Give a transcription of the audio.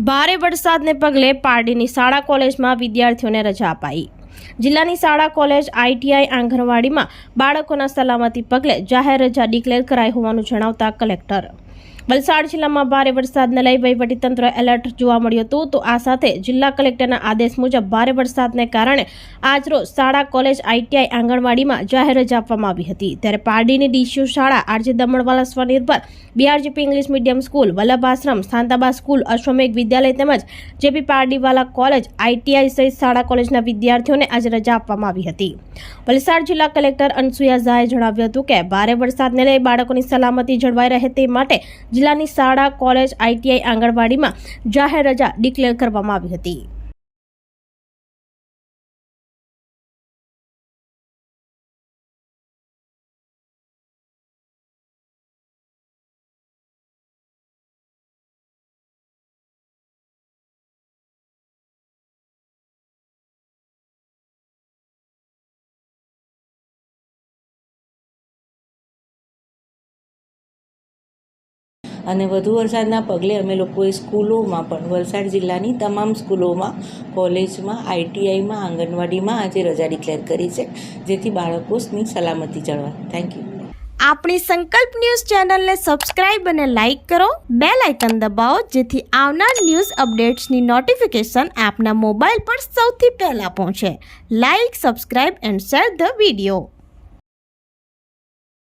ભારે વરસાદને પગલે પારડીની શાળા કોલેજમાં વિદ્યાર્થીઓને રજા અપાઈ. જિલ્લાની શાળા કોલેજ આઈટીઆઈ આંગણવાડીમાં બાળકોના સલામતી પગલે જાહેર રજા ડિક્લેર કરાઈ હોવાનું જણાવતા કલેક્ટર વલસાડ જિલ્લામાં ભારે વરસાદને લઈ વહીવટીતંત્ર એલર્ટ જોવા મળ્યું હતું. તો આ સાથે જિલ્લા કલેક્ટરના આદેશ મુજબ ભારે વરસાદને કારણે આજરોજ શાળા, કોલેજ આઈટીઆઈ આંગણવાડીમાં જાહેર રજા આપવામાં આવી હતી. ત્યારે પારડીની ડીસીયુ શાળા, આરજી દમણવાલા સ્વનિર્ભર BRGP English medium school, Vallabh આશ્રમ શાંતાબા સ્કૂલ, અશ્વમેઘ વિદ્યાલય તેમજ જેપી પારડીવાલા કોલેજ આઈટીઆઈ સહિત શાળા, કોલેજના વિદ્યાર્થીઓને આજે રજા આપવામાં આવી હતી. વલસાડ જિલ્લા કલેક્ટર અનસુયા ઝાએ જણાવ્યું હતું કે, ભારે વરસાદને લઈ બાળકોની સલામતી જળવાઈ રહે તે માટે જિલ્લાની શાળા કોલેજ આઈટીઆઈ આંગણવાડીમાં જાહેર રજા ડિક્લેર કરવામાં આવી હતી. અને વધુ વરસાદના પગલે અમે લોકોએ સ્કૂલોમાં પણ, વલસાડ જિલ્લાની તમામ સ્કૂલોમાં, કોલેજમાં આઈટીઆઈમાં આંગણવાડીમાં આજે રજા ડિક્લેર કરી છે, જેથી બાળકોની સલામતી જળવાય. થેન્ક યુ આપણી સંકલ્પ ન્યૂઝ ચેનલને સબસ્ક્રાઇબ અને લાઇક કરો બે લાઇકન દબાવો, જેથી આવનાર ન્યૂઝ અપડેટ્સની નોટિફિકેશન આપના મોબાઈલ પર સૌથી પહેલાં પહોંચે. Like subscribe and share the video